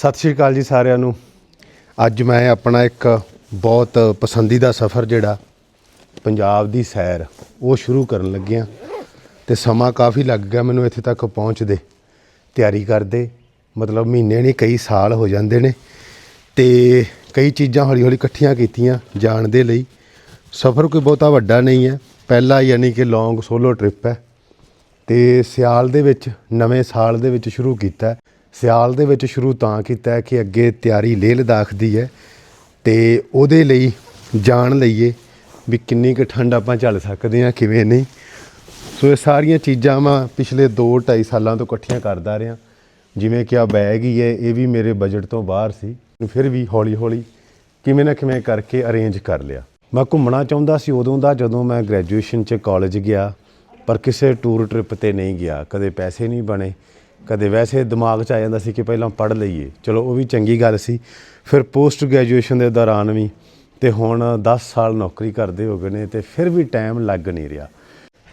ਸਤਿ ਸ਼੍ਰੀ ਅਕਾਲ ਜੀ ਸਾਰਿਆਂ ਨੂੰ। ਅੱਜ ਮੈਂ ਆਪਣਾ ਇੱਕ ਬਹੁਤ ਪਸੰਦੀਦਾ ਸਫ਼ਰ ਜਿਹੜਾ ਪੰਜਾਬ ਦੀ ਸੈਰ, ਉਹ ਸ਼ੁਰੂ ਕਰਨ ਲੱਗਿਆ ਤੇ ਸਮਾਂ ਕਾਫੀ ਲੱਗ ਗਿਆ ਮੈਨੂੰ ਇੱਥੇ ਤੱਕ ਪਹੁੰਚਦੇ ਤਿਆਰੀ ਕਰਦੇ, ਮਤਲਬ ਮਹੀਨੇ ਨਹੀਂ, ਕਈ ਸਾਲ ਹੋ ਜਾਂਦੇ ਨੇ ਤੇ ਕਈ ਚੀਜ਼ਾਂ ਹੌਲੀ ਹੌਲੀ ਇਕੱਠੀਆਂ ਕੀਤੀਆਂ ਜਾਣ ਦੇ ਲਈ। ਸਫ਼ਰ ਕੋਈ ਬਹੁਤਾ ਵੱਡਾ ਨਹੀਂ ਹੈ, ਪਹਿਲਾ ਯਾਨੀ ਕਿ ਲੌਂਗ ਸੋਲੋ ਟ੍ਰਿਪ ਹੈ ਤੇ ਸਿਆਲ ਦੇ ਵਿੱਚ, ਨਵੇਂ ਸਾਲ ਦੇ ਵਿੱਚ ਸ਼ੁਰੂ ਕੀਤਾ ਸਿਆਲ ਦੇ ਵਿੱਚ ਸ਼ੁਰੂ ਤਾਂ ਕੀਤਾ ਹੈ ਕਿ ਅੱਗੇ ਤਿਆਰੀ ਲੇਹ ਲਦਾਖ ਦੀ ਹੈ ਤੇ ਉਹਦੇ ਲਈ ਜਾਣ ਲਈਏ ਵੀ ਕਿੰਨੀ ਕੁ ਠੰਡ ਆਪਾਂ ਝੱਲ ਸਕਦੇ ਹਾਂ, ਕਿਵੇਂ ਨਹੀਂ। ਸੋ ਇਹ ਸਾਰੀਆਂ ਚੀਜ਼ਾਂ ਮੈਂ ਪਿਛਲੇ 2 2.5 ਸਾਲਾਂ ਤੋਂ ਇਕੱਠੀਆਂ ਕਰਦਾ ਰਿਹਾ। ਜਿਵੇਂ ਕਿ ਆ ਬੈਗ ਹੀ ਹੈ, ਇਹ ਵੀ ਮੇਰੇ ਬਜਟ ਤੋਂ ਬਾਹਰ ਸੀ। ਫਿਰ ਵੀ ਹੌਲੀ ਹੌਲੀ ਕਿਵੇਂ ਨਾ ਕਿਵੇਂ ਕਰਕੇ ਅਰੇਂਜ ਕਰ ਲਿਆ। ਮੈਂ ਘੁੰਮਣਾ ਚਾਹੁੰਦਾ ਸੀ ਉਦੋਂ ਦਾ, ਜਦੋਂ ਮੈਂ ਗ੍ਰੈਜੂਏਸ਼ਨ 'ਚ ਕਾਲਜ ਗਿਆ, ਪਰ ਕਿਸੇ ਟੂਰ ਟ੍ਰਿਪ ਤੇ ਨਹੀਂ ਗਿਆ। ਕਦੇ ਪੈਸੇ ਨਹੀਂ ਬਣੇ। ਕਦੇ ਵੈਸੇ ਦਿਮਾਗ 'ਚ ਆ ਜਾਂਦਾ ਸੀ ਕਿ ਪਹਿਲਾਂ ਪੜ੍ਹ ਲਈਏ। ਚਲੋ, ਉਹ ਵੀ ਚੰਗੀ ਗੱਲ ਸੀ। ਫਿਰ ਪੋਸਟ ਗ੍ਰੈਜੂਏਸ਼ਨ ਦੇ ਦੌਰਾਨ ਵੀ ਤੇ ਹੁਣ 10 ਸਾਲ ਨੌਕਰੀ ਕਰਦੇ ਹੋ ਗਏ ਨੇ ਤੇ ਫਿਰ ਵੀ ਟਾਈਮ ਲੱਗ ਨਹੀਂ ਰਿਹਾ।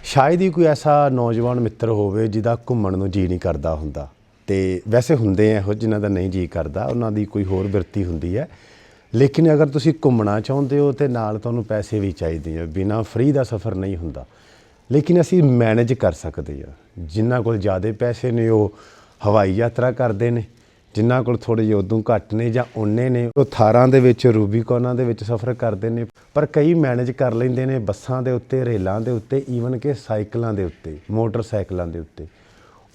ਸ਼ਾਇਦ ਹੀ ਕੋਈ ਐਸਾ ਨੌਜਵਾਨ ਮਿੱਤਰ ਹੋਵੇ ਜਿਹਦਾ ਘੁੰਮਣ ਨੂੰ ਜੀ ਨਹੀਂ ਕਰਦਾ ਹੁੰਦਾ। ਤੇ ਵੈਸੇ ਹੁੰਦੇ ਆ ਇਹੋ ਜਿਨ੍ਹਾਂ ਦਾ ਨਹੀਂ ਜੀ ਕਰਦਾ, ਉਹਨਾਂ ਦੀ ਕੋਈ ਹੋਰ ਬਿਰਤੀ ਹੁੰਦੀ ਹੈ। ਲੇਕਿਨ ਅਗਰ ਤੁਸੀਂ ਘੁੰਮਣਾ ਚਾਹੁੰਦੇ ਹੋ ਤੇ ਨਾਲ ਤੁਹਾਨੂੰ ਪੈਸੇ ਵੀ ਚਾਹੀਦੇ ਆ। ਬਿਨਾ ਫ੍ਰੀ ਦਾ ਸਫ਼ਰ ਨਹੀਂ ਹੁੰਦਾ। ਲੇਕਿਨ ਅਸੀਂ ਮੈਨੇਜ ਕਰ ਸਕਦੇ ਆ। ਜਿਨ੍ਹਾਂ ਕੋਲ ਜ਼ਿਆਦਾ ਪੈਸੇ ਨੇ, ਉਹ ਹਵਾਈ ਯਾਤਰਾ ਕਰਦੇ ਨੇ। ਜਿਨ੍ਹਾਂ ਕੋਲ ਥੋੜੇ ਜਿਹੇ ਉਦੋਂ ਘੱਟ ਨੇ ਜਾਂ ਉਹਨੇ ਨੇ, ਉਹ ਥਾਰਾਂ ਦੇ ਵਿੱਚ, ਰੂਬੀਕੋਨਾਂ ਦੇ ਵਿੱਚ ਸਫ਼ਰ ਕਰਦੇ ਨੇ। ਪਰ ਕਈ ਮੈਨੇਜ ਕਰ ਲੈਂਦੇ ਨੇ ਬੱਸਾਂ ਦੇ ਉੱਤੇ, ਰੇਲਾਂ ਦੇ ਉੱਤੇ, ਈਵਨ ਕਿ ਸਾਈਕਲਾਂ ਦੇ ਉੱਤੇ, ਮੋਟਰਸਾਈਕਲਾਂ ਦੇ ਉੱਤੇ।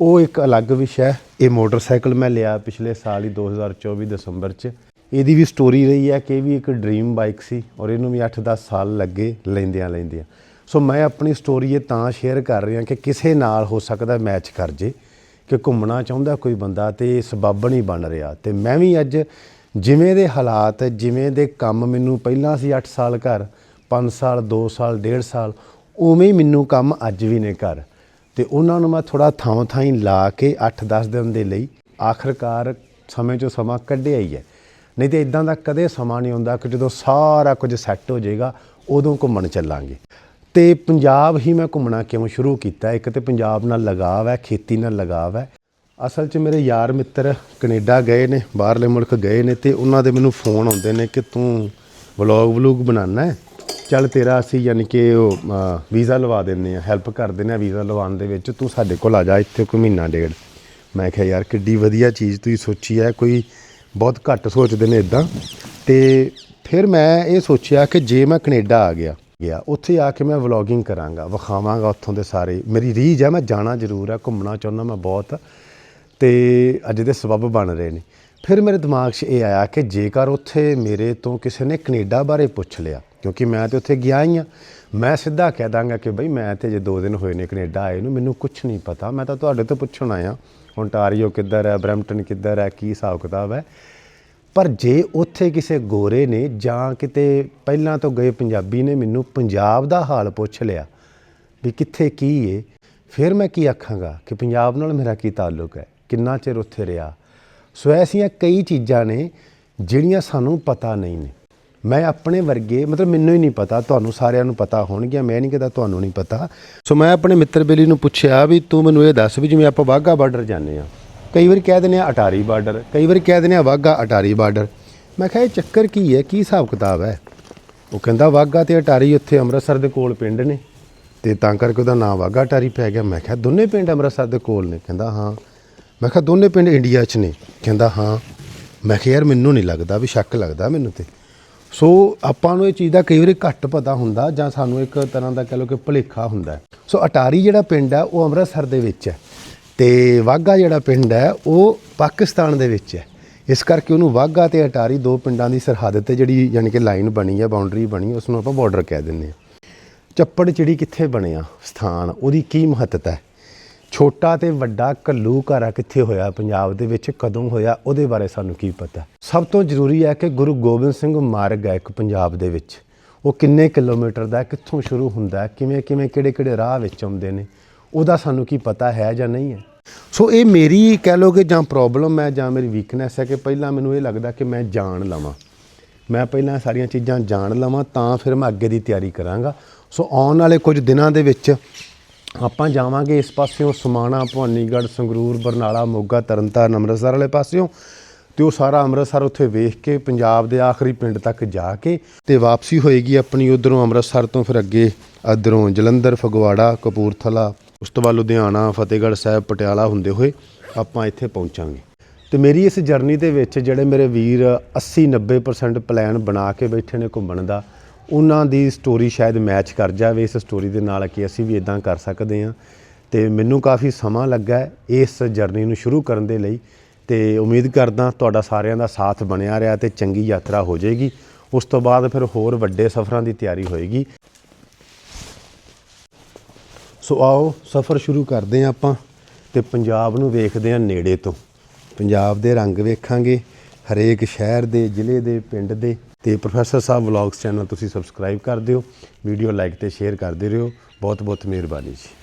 ਉਹ ਇੱਕ ਅਲੱਗ ਵਿਸ਼ਾ ਹੈ। ਇਹ ਮੋਟਰਸਾਈਕਲ ਮੈਂ ਲਿਆ ਪਿਛਲੇ ਸਾਲ ਹੀ 2024 ਦਸੰਬਰ 'ਚ। ਇਹਦੀ ਵੀ ਸਟੋਰੀ ਰਹੀ ਹੈ ਕਿ ਇਹ ਵੀ ਇੱਕ ਡ੍ਰੀਮ ਬਾਈਕ ਸੀ ਔਰ ਇਹਨੂੰ ਵੀ 8-10 ਸਾਲ ਲੱਗੇ ਲੈਂਦਿਆਂ ਲੈਂਦਿਆਂ ਸੋ ਮੈਂ ਆਪਣੀ ਸਟੋਰੀ ਇਹ ਤਾਂ ਸ਼ੇਅਰ ਕਰ ਰਿਹਾ ਕਿ ਕਿਸੇ ਨਾਲ ਹੋ ਸਕਦਾ ਮੈਚ ਕਰ ਜੇ ਕਿ ਘੁੰਮਣਾ ਚਾਹੁੰਦਾ ਕੋਈ ਬੰਦਾ ਤੇ ਸਬੱਬ ਨਹੀਂ ਬਣ ਰਿਹਾ। ਤੇ ਮੈਂ ਵੀ ਅੱਜ ਜਿਵੇਂ ਦੇ ਹਾਲਾਤ, ਜਿਵੇਂ ਦੇ ਕੰਮ ਮੈਨੂੰ ਪਹਿਲਾਂ ਸੀ 8 ਸਾਲ ਘਰ 5 ਸਾਲ 2 ਸਾਲ 1.5 ਸਾਲ, ਉਵੇਂ ਹੀ ਮੈਨੂੰ ਕੰਮ ਅੱਜ ਵੀ ਨੇ ਘਰ। ਤੇ ਉਹਨਾਂ ਨੂੰ ਮੈਂ ਥੋੜਾ ਥਾਂ ਥਾਂ ਹੀ ਲਾ ਕੇ 8-10 ਦਿਨ ਦੇ ਲਈ ਆਖਰਕਾਰ ਸਮੇਂ ਚੋਂ ਸਮਾਂ ਕੱਢਿਆ ਹੀ ਹੈ। ਨਹੀਂ ਤੇ ਇਦਾਂ ਦਾ ਕਦੇ ਸਮਾਂ ਨਹੀਂ ਹੁੰਦਾ ਕਿ ਜਦੋਂ ਸਾਰਾ ਕੁਝ ਸੈੱਟ ਹੋ ਜਾਏਗਾ, ਉਦੋਂ ਘੁੰਮਣ ਚੱਲਾਂਗੇ। ਤੇ ਪੰਜਾਬ ਹੀ ਮੈਂ ਘੁੰਮਣਾ ਕਿਉਂ ਸ਼ੁਰੂ ਕੀਤਾ? ਇੱਕ ਤੇ ਪੰਜਾਬ ਨਾਲ ਲਗਾਵ ਹੈ, ਖੇਤੀ ਨਾਲ ਲਗਾਵ ਹੈ। ਅਸਲ 'ਚ ਮੇਰੇ ਯਾਰ ਮਿੱਤਰ ਕੈਨੇਡਾ ਗਏ ਨੇ, ਬਾਹਰਲੇ ਮੁਲਕ ਗਏ ਨੇ ਤੇ ਉਹਨਾਂ ਦੇ ਮੈਨੂੰ ਫੋਨ ਆਉਂਦੇ ਨੇ ਕਿ ਤੂੰ ਵਲੌਗ ਵਲੂਗ ਬਣਾਉਣਾ ਹੈ। ਚੱਲ ਤੇਰਾ ਅਸੀਂ ਯਾਨੀ ਕਿ ਉਹ ਵੀਜ਼ਾ ਲਵਾ ਦਿੰਨੇ ਆ ਹੈਲਪ ਕਰ ਦਿੰਨੇ ਆ ਵੀਜ਼ਾ ਲਵਾਉਣ ਦੇ ਵਿੱਚ। ਤੂੰ ਸਾਡੇ ਕੋਲ ਆ ਜਾ, ਇੱਥੇ ਕੋਈ ਮਹੀਨਾ ਡੇਢ। ਮੈਂ ਕਿਹਾ, ਯਾਰ, ਕਿੱਡੀ ਵਧੀਆ ਚੀਜ਼ ਤੁਸੀਂ ਸੋਚੀ ਹੈ, ਕੋਈ ਬਹੁਤ ਘੱਟ ਸੋਚਦੇ ਨੇ ਇਦਾਂ ਤੇ ਫਿਰ ਮੈਂ ਇਹ ਸੋਚਿਆ ਕਿ ਜੇ ਮੈਂ ਕੈਨੇਡਾ ਆ ਗਿਆ ਗਿਆ। ਉੱਥੇ ਆ ਕੇ ਮੈਂ ਵਲੌਗਿੰਗ ਕਰਾਂਗਾ, ਵਿਖਾਵਾਂਗਾ ਉੱਥੋਂ ਦੇ ਸਾਰੇ। ਮੇਰੀ ਰੀਝ ਹੈ, ਮੈਂ ਜਾਣਾ ਜ਼ਰੂਰ ਹੈ, ਘੁੰਮਣਾ ਚਾਹੁੰਦਾ ਮੈਂ ਬਹੁਤ। ਤੇ ਅੱਜ ਦੇ ਸਬਬ ਬਣ ਰਹੇ ਨੇ। ਫਿਰ ਮੇਰੇ ਦਿਮਾਗ 'ਚ ਇਹ ਆਇਆ ਕਿ ਜੇਕਰ ਉੱਥੇ ਮੇਰੇ ਤੋਂ ਕਿਸੇ ਨੇ ਕੈਨੇਡਾ ਬਾਰੇ ਪੁੱਛ ਲਿਆ, ਕਿਉਂਕਿ ਮੈਂ ਤੇ ਉੱਥੇ ਗਿਆ ਹੀ ਆ, ਮੈਂ ਸਿੱਧਾ ਕਹਿ ਦਾਂਗਾ ਕਿ ਬਈ ਮੈਂ ਤੇ ਜੇ 2 ਦਿਨ ਹੋਏ ਨੇ ਕੈਨੇਡਾ ਆਏ ਨੂੰ, ਮੈਨੂੰ ਕੁਝ ਨਹੀਂ ਪਤਾ। ਮੈਂ ਤਾਂ ਤੁਹਾਡੇ ਤੋਂ ਪੁੱਛਣ ਆਇਆ ਓਨਟਾਰੀਓ ਕਿੱਧਰ ਹੈ, ਬਰੈਂਪਟਨ ਕਿੱਧਰ ਹੈ, ਕੀ ਹਿਸਾਬ ਕਿਤਾਬ ਹੈ? ਪਰ ਜੇ ਉੱਥੇ ਕਿਸੇ ਗੋਰੇ ਨੇ ਜਾਂ ਕਿਤੇ ਪਹਿਲਾਂ ਤੋਂ ਗਏ ਪੰਜਾਬੀ ਨੇ ਮੈਨੂੰ ਪੰਜਾਬ ਦਾ ਹਾਲ ਪੁੱਛ ਲਿਆ ਵੀ ਕਿੱਥੇ ਕੀ ਏ, ਫਿਰ ਮੈਂ ਕੀ ਆਖਾਂਗਾ ਕਿ ਪੰਜਾਬ ਨਾਲ ਮੇਰਾ ਕੀ ਤਾਲੁਕ ਹੈ, ਕਿੰਨਾ ਚਿਰ ਉੱਥੇ ਰਿਹਾ। ਸੋ ਐਸੀਆਂ ਕਈ ਚੀਜ਼ਾਂ ਨੇ ਜਿਹੜੀਆਂ ਸਾਨੂੰ ਪਤਾ ਨਹੀਂ ਨੇ। ਮੈਂ ਆਪਣੇ ਵਰਗੇ, ਮਤਲਬ ਮੈਨੂੰ ਹੀ ਨਹੀਂ ਪਤਾ, ਤੁਹਾਨੂੰ ਸਾਰਿਆਂ ਨੂੰ ਪਤਾ ਹੋਣਗੀਆਂ, ਮੈਂ ਨਹੀਂ ਕਹਿੰਦਾ ਤੁਹਾਨੂੰ ਨਹੀਂ ਪਤਾ। ਸੋ ਮੈਂ ਆਪਣੇ ਮਿੱਤਰ ਬੇਲੀ ਨੂੰ ਪੁੱਛਿਆ ਵੀ ਤੂੰ ਮੈਨੂੰ ਇਹ ਦੱਸ ਵੀ ਜਿਵੇਂ ਆਪਾਂ ਵਾਹਗਾ ਬਾਰਡਰ ਜਾਂਦੇ ਆ ਕਈ ਵਾਰ ਕਹਿ ਦਿੰਦੇ ਆ ਅਟਾਰੀ ਬਾਰਡਰ, ਕਈ ਵਾਰ ਕਹਿ ਦਿੰਦੇ ਆ ਵਾਹਗਾ ਅਟਾਰੀ ਬਾਰਡਰ। ਮੈਂ ਕਿਹਾ ਇਹ ਚੱਕਰ ਕੀ ਹੈ? ਕੀ ਹਿਸਾਬ ਕਿਤਾਬ ਹੈ? ਉਹ ਕਹਿੰਦਾ ਵਾਹਗਾ ਤੇ ਅਟਾਰੀ ਉੱਥੇ ਅੰਮ੍ਰਿਤਸਰ ਦੇ ਕੋਲ ਪਿੰਡ ਨੇ ਤੇ ਤਾਂ ਕਰਕੇ ਉਹਦਾ ਨਾਮ ਵਾਹਗਾ ਅਟਾਰੀ ਪੈ ਗਿਆ। ਮੈਂ ਕਿਹਾ ਦੋਨੇ ਪਿੰਡ ਅੰਮ੍ਰਿਤਸਰ ਦੇ ਕੋਲ ਨੇ? ਕਹਿੰਦਾ ਹਾਂ। ਮੈਂ ਕਿਹਾ ਦੋਨੇ ਪਿੰਡ ਇੰਡੀਆ 'ਚ ਨੇ? ਕਹਿੰਦਾ ਹਾਂ। ਮੈਂ ਕਿਹਾ ਯਾਰ ਮੈਨੂੰ ਨਹੀਂ ਲੱਗਦਾ ਵੀ ਸ਼ੱਕ ਲੱਗਦਾ ਮੈਨੂੰ ਤੇ। ਸੋ ਆਪਾਂ ਨੂੰ ਇਹ ਚੀਜ਼ ਦਾ ਕਈ ਵਾਰੀ ਘੱਟ ਪਤਾ ਹੁੰਦਾ ਜਾਂ ਸਾਨੂੰ ਇੱਕ ਤਰ੍ਹਾਂ ਦਾ ਕਹ ਲਓ ਕਿ ਭੁਲੇਖਾ ਹੁੰਦਾ। ਸੋ ਅਟਾਰੀ ਜਿਹੜਾ ਪਿੰਡ ਹੈ ਉਹ ਅੰਮ੍ਰਿਤਸਰ ਦੇ ਵਿੱਚ ਹੈ। ਤੇ ਵਾਗਾ ਜਿਹੜਾ ਪਿੰਡ ਹੈ, ਉਹ ਪਾਕਿਸਤਾਨ ਦੇ ਵਿੱਚ ਹੈ। ਇਸ ਕਰਕੇ ਉਹਨੂੰ ਵਾਗਾ ਤੇ ਅਟਾਰੀ ਦੋ ਪਿੰਡਾਂ ਦੀ ਸਰਹੱਦ ਤੇ ਜਿਹੜੀ ਯਾਨੀ ਕਿ ਲਾਈਨ ਬਣੀ ਹੈ ਬਾਉਂਡਰੀ ਬਣੀ ਉਸ ਨੂੰ ਆਪਾਂ ਬਾਰਡਰ ਕਹਿ ਦਿੰਦੇ ਹਾਂ। ਚੱਪੜ ਚਿੜੀ ਕਿੱਥੇ ਬਣਿਆ ਸਥਾਨ, ਉਹਦੀ ਕੀ ਮਹੱਤਤਾ ਹੈ? ਛੋਟਾ ਤੇ ਵੱਡਾ ਘੱਲੂਘਾਰਾ ਕਿੱਥੇ ਹੋਇਆ, ਪੰਜਾਬ ਦੇ ਵਿੱਚ ਕਦੋਂ ਹੋਇਆ, ਉਹਦੇ ਬਾਰੇ ਸਾਨੂੰ ਕੀ ਪਤਾ ਸਭ ਤੋਂ ਜ਼ਰੂਰੀ ਹੈ ਕਿ ਗੁਰੂ ਗੋਬਿੰਦ ਸਿੰਘ ਮਾਰਗ ਹੈ ਇੱਕ ਪੰਜਾਬ ਦੇ ਵਿੱਚ। ਉਹ ਕਿੰਨੇ ਕਿਲੋਮੀਟਰ ਦਾ ਕਿੱਥੋਂ ਸ਼ੁਰੂ ਹੁੰਦਾ ਕਿਵੇਂ ਕਿਵੇਂ ਕਿਹੜੇ ਕਿਹੜੇ ਰਾਹ ਵਿੱਚ ਆਉਂਦੇ ਨੇ ਉਹਦਾ ਸਾਨੂੰ ਕੀ ਪਤਾ ਹੈ ਜਾਂ ਨਹੀਂ ਹੈ। ਸੋ ਇਹ ਮੇਰੀ ਕਹਿ ਲਓ ਕਿ ਜਾਂ ਪ੍ਰੋਬਲਮ ਹੈ ਜਾਂ ਮੇਰੀ ਵੀਕਨੈਸ ਹੈ ਕਿ ਪਹਿਲਾਂ ਮੈਨੂੰ ਇਹ ਲੱਗਦਾ ਕਿ ਮੈਂ ਜਾਣ ਲਵਾਂ। ਮੈਂ ਪਹਿਲਾਂ ਸਾਰੀਆਂ ਚੀਜ਼ਾਂ ਜਾਣ ਲਵਾਂ ਤਾਂ ਫਿਰ ਮੈਂ ਅੱਗੇ ਦੀ ਤਿਆਰੀ ਕਰਾਂਗਾ। ਸੋ ਆਉਣ ਵਾਲੇ ਕੁਝ ਦਿਨਾਂ ਦੇ ਵਿੱਚ ਆਪਾਂ ਜਾਵਾਂਗੇ ਇਸ ਪਾਸਿਓਂ ਸਮਾਣਾ, ਭਵਾਨੀਗੜ੍ਹ, ਸੰਗਰੂਰ, ਬਰਨਾਲਾ, ਮੋਗਾ, ਤਰਨਤਾਰਨ, ਅੰਮ੍ਰਿਤਸਰ ਵਾਲੇ ਪਾਸਿਓਂ। ਤੇ ਉਹ ਸਾਰਾ ਅੰਮ੍ਰਿਤਸਰ ਉੱਥੇ ਵੇਖ ਕੇ ਪੰਜਾਬ ਦੇ ਆਖਰੀ ਪਿੰਡ ਤੱਕ ਜਾ ਕੇ ਤੇ ਵਾਪਸੀ ਹੋਏਗੀ ਆਪਣੀ ਉਧਰੋਂ ਅੰਮ੍ਰਿਤਸਰ ਤੋਂ ਫਿਰ ਅੱਗੇ ਇੱਧਰੋਂ ਜਲੰਧਰ, ਫਗਵਾੜਾ, ਕਪੂਰਥਲਾ ਉਸ ਤੋਂ ਬਾਅਦ ਲੁਧਿਆਣਾ, ਫਤਿਹਗੜ੍ਹ ਸਾਹਿਬ, ਪਟਿਆਲਾ ਹੁੰਦੇ ਹੋਏ ਆਪਾਂ ਇੱਥੇ ਪਹੁੰਚਾਂਗੇ। ਤੇ ਮੇਰੀ ਇਸ ਜਰਨੀ ਦੇ ਵਿੱਚ ਜਿਹੜੇ ਮੇਰੇ ਵੀਰ 80 90% ਪਲਾਨ ਬਣਾ ਕੇ ਬੈਠੇ ਨੇ ਘੁੰਮਣ ਦਾ, ਉਹਨਾਂ ਦੀ ਸਟੋਰੀ ਸ਼ਾਇਦ ਮੈਚ ਕਰ ਜਾਵੇ, ਇਸ ਸਟੋਰੀ ਦੇ ਨਾਲ ਕਿ ਅਸੀਂ ਵੀ ਇਦਾਂ ਕਰ ਸਕਦੇ ਹਾਂ। ਤੇ ਮੈਨੂੰ ਕਾਫੀ ਸਮਾਂ ਲੱਗਾ ਇਸ ਜਰਨੀ ਨੂੰ ਸ਼ੁਰੂ ਕਰਨ ਦੇ ਲਈ ਤੇ ਉਮੀਦ ਕਰਦਾ ਤੁਹਾਡਾ ਸਾਰਿਆਂ ਦਾ ਸਾਥ ਬਣਿਆ ਰਿਹਾ ਤੇ ਚੰਗੀ ਯਾਤਰਾ ਹੋ ਜਾਏਗੀ। ਉਸ ਤੋਂ ਬਾਅਦ ਫਿਰ ਹੋਰ ਵੱਡੇ ਸਫ਼ਰਾਂ ਦੀ ਤਿਆਰੀ ਹੋਏਗੀ। ਸੋ ਆਓ ਸਫ਼ਰ ਸ਼ੁਰੂ ਕਰਦੇ ਹਾਂ ਆਪਾਂ ਤੇ ਪੰਜਾਬ ਨੂੰ ਵੇਖਦੇ ਹਾਂ ਨੇੜੇ ਤੋਂ। ਪੰਜਾਬ ਦੇ ਰੰਗ ਵੇਖਾਂਗੇ, ਹਰੇਕ ਸ਼ਹਿਰ ਦੇ, ਜ਼ਿਲ੍ਹੇ ਦੇ, ਪਿੰਡ ਦੇ ਤੇ ਪ੍ਰੋਫੈਸਰ ਸਾਹਿਬ ਵਲੌਗਸ ਚੈਨਲ ਤੁਸੀਂ ਸਬਸਕ੍ਰਾਈਬ ਕਰ ਦਿਓ, ਵੀਡੀਓ ਲਾਈਕ ਤੇ ਸ਼ੇਅਰ ਕਰਦੇ ਰਹੋ। ਬਹੁਤ ਬਹੁਤ ਮਿਹਰਬਾਨੀ ਜੀ।